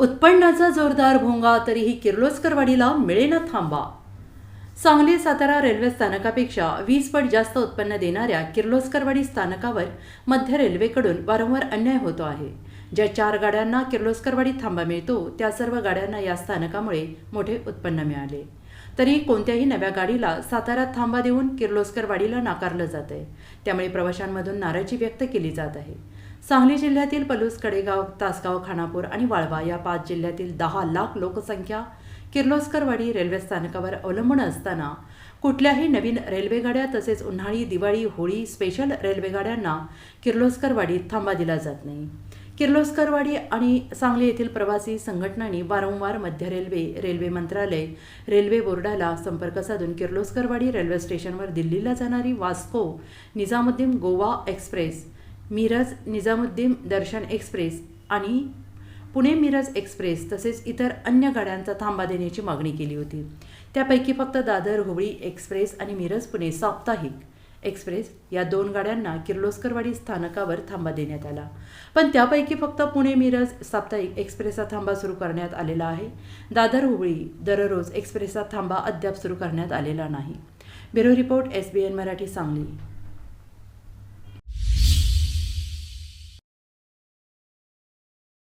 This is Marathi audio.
उत्पन्नाचा जोरदार भोंगा तरीही किर्लोस्करवाडीला मिळेना थांबा. सांगली सातारा रेल्वे स्थानकापेक्षा वीस पट जास्त उत्पन्न देणाऱ्या किर्लोस्करवाडी स्थानकावर मध्य रेल्वेकडून वारंवार अन्याय होतो आहे. ज्या चार गाड्यांना किर्लोस्करवाडीत थांबा मिळतो त्या सर्व गाड्यांना या स्थानकामुळे मोठे उत्पन्न मिळाले. तरी कोणत्याही नव्या गाडीला साताऱ्यात थांबा देऊन किर्लोस्करवाडीला नाकारलं जात आहे त्यामुळे प्रवाशांमधून नाराजी व्यक्त केली जात आहे. सांगली जिल्ह्यातील पलूस कडेगाव तासगाव खानापूर आणि वाळवा या पाच जिल्ह्यातील दहा लाख लोकसंख्या किर्लोस्करवाडी रेल्वे स्थानकावर अवलंबून असताना कुठल्याही नवीन रेल्वेगाड्या तसेच उन्हाळी दिवाळी होळी स्पेशल रेल्वेगाड्यांना किर्लोस्करवाडीत थांबा दिला जात नाही. किर्लोस्करवाडी आणि सांगली येथील प्रवासी संघटनांनी वारंवार मध्य रेल्वे रेल्वे मंत्रालय रेल्वे बोर्डाला संपर्क साधून किर्लोस्करवाडी रेल्वे स्टेशनवर दिल्लीला जाणारी वास्को निजामुद्दीन गोवा एक्सप्रेस मिरज निजामुद्दीन दर्शन एक्सप्रेस आणि पुणे मिरज एक्सप्रेस तसेच इतर अन्य गाड्यांचा थांबा देण्याची मागणी केली होती. त्यापैकी फक्त दादर हुबळी एक्सप्रेस आणि मिरज पुणे साप्ताहिक एक्सप्रेस या दोन गाड्यांना किर्लोस्करवाडी स्थानकावर थांबा देण्यात आला. पण त्यापैकी फक्त पुणे मिरज साप्ताहिक एक्सप्रेसचा थांबा सुरू करण्यात आलेला आहे. दादर हुबळी दररोज एक्सप्रेसचा थांबा अद्याप सुरू करण्यात आलेला नाही. Bureau report S B N Marathi Sangli.